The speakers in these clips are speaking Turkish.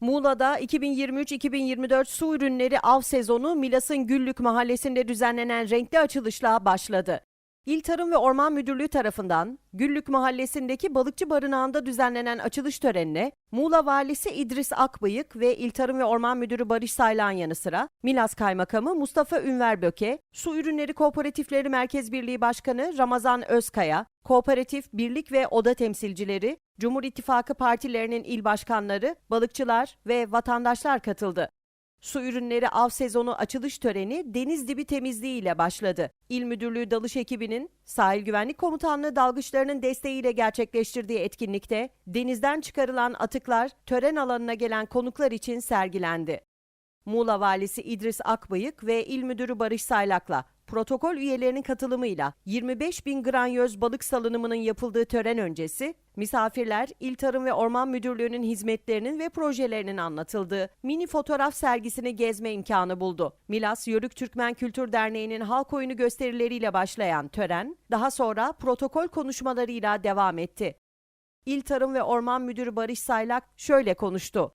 Muğla'da 2023-2024 su ürünleri av sezonu Milas'ın Güllük mahallesinde düzenlenen renkli açılışla başladı. İl Tarım ve Orman Müdürlüğü tarafından Güllük mahallesindeki balıkçı barınağında düzenlenen açılış törenine Muğla Valisi İdris Akbıyık ve İl Tarım ve Orman Müdürü Barış Saylan yanı sıra Milas Kaymakamı Mustafa Ünver Böke, Su Ürünleri Kooperatifleri Merkez Birliği Başkanı Ramazan Özkaya, Kooperatif, Birlik ve Oda temsilcileri, Cumhur İttifakı partilerinin il başkanları, balıkçılar ve vatandaşlar katıldı. Su ürünleri av sezonu açılış töreni deniz dibi temizliği ile başladı. İl Müdürlüğü dalış ekibinin Sahil Güvenlik Komutanlığı dalgıçlarının desteğiyle gerçekleştirdiği etkinlikte denizden çıkarılan atıklar tören alanına gelen konuklar için sergilendi. Muğla Valisi İdris Akbıyık ve İl Müdürü Barış Saylak'la protokol üyelerinin katılımıyla 25 bin granyöz balık salınımının yapıldığı tören öncesi, misafirler İl Tarım ve Orman Müdürlüğü'nün hizmetlerinin ve projelerinin anlatıldığı mini fotoğraf sergisini gezme imkanı buldu. Milas Yörük Türkmen Kültür Derneği'nin halk oyunu gösterileriyle başlayan tören, daha sonra protokol konuşmalarıyla devam etti. İl Tarım ve Orman Müdürü Barış Saylak şöyle konuştu.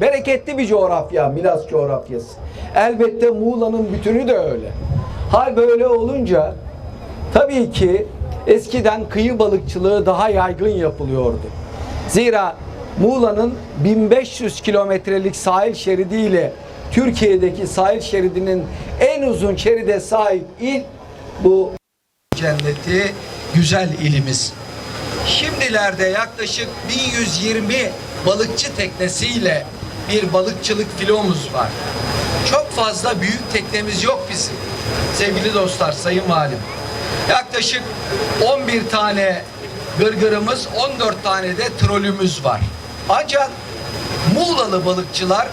Bereketli bir coğrafya, Milas coğrafyası. Elbette Muğla'nın bütünü de öyle. Hal böyle olunca tabii ki eskiden kıyı balıkçılığı daha yaygın yapılıyordu. Zira Muğla'nın 1500 kilometrelik sahil şeridiyle Türkiye'deki sahil şeridinin en uzun şeride sahip il bu cenneti güzel ilimiz. Şimdilerde yaklaşık 1120 balıkçı teknesiyle bir balıkçılık filomuz var. Çok fazla büyük teknemiz yok bizim. Sevgili dostlar, sayın valim. Yaklaşık 11 tane gırgırımız, 14 tane de trolümüz var. Ancak Muğlalı balıkçılar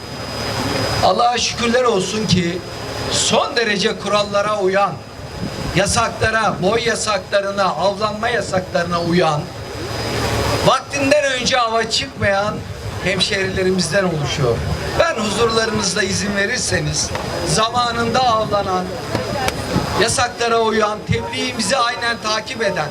Allah'a şükürler olsun ki son derece kurallara uyan, yasaklara, boy yasaklarına, avlanma yasaklarına uyan, vaktinden önce ava çıkmayan hemşerilerimizden oluşuyor. Ben huzurlarınızda izin verirseniz zamanında avlanan, yasaklara uyan, tebliğimizi aynen takip eden,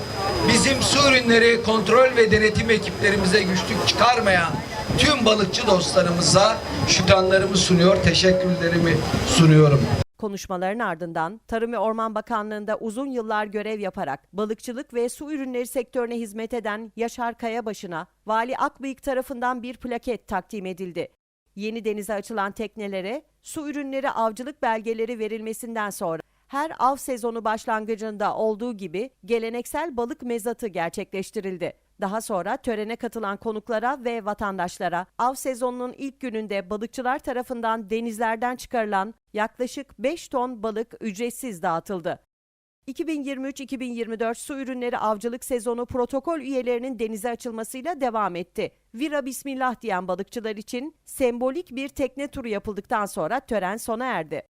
bizim su ürünleri kontrol ve denetim ekiplerimize güçlük çıkarmayan tüm balıkçı dostlarımıza şükranlarımı sunuyor, teşekkürlerimi sunuyorum. Konuşmaların ardından Tarım ve Orman Bakanlığı'nda uzun yıllar görev yaparak balıkçılık ve su ürünleri sektörüne hizmet eden Yaşar Kayabaşı'na Vali Akbıyık tarafından bir plaket takdim edildi. Yeni denize açılan teknelere su ürünleri avcılık belgeleri verilmesinden sonra her av sezonu başlangıcında olduğu gibi geleneksel balık mezatı gerçekleştirildi. Daha sonra törene katılan konuklara ve vatandaşlara av sezonunun ilk gününde balıkçılar tarafından denizlerden çıkarılan yaklaşık 5 ton balık ücretsiz dağıtıldı. 2023-2024 su ürünleri avcılık sezonu protokol üyelerinin denize açılmasıyla devam etti. Vira bismillah diyen balıkçılar için sembolik bir tekne turu yapıldıktan sonra tören sona erdi.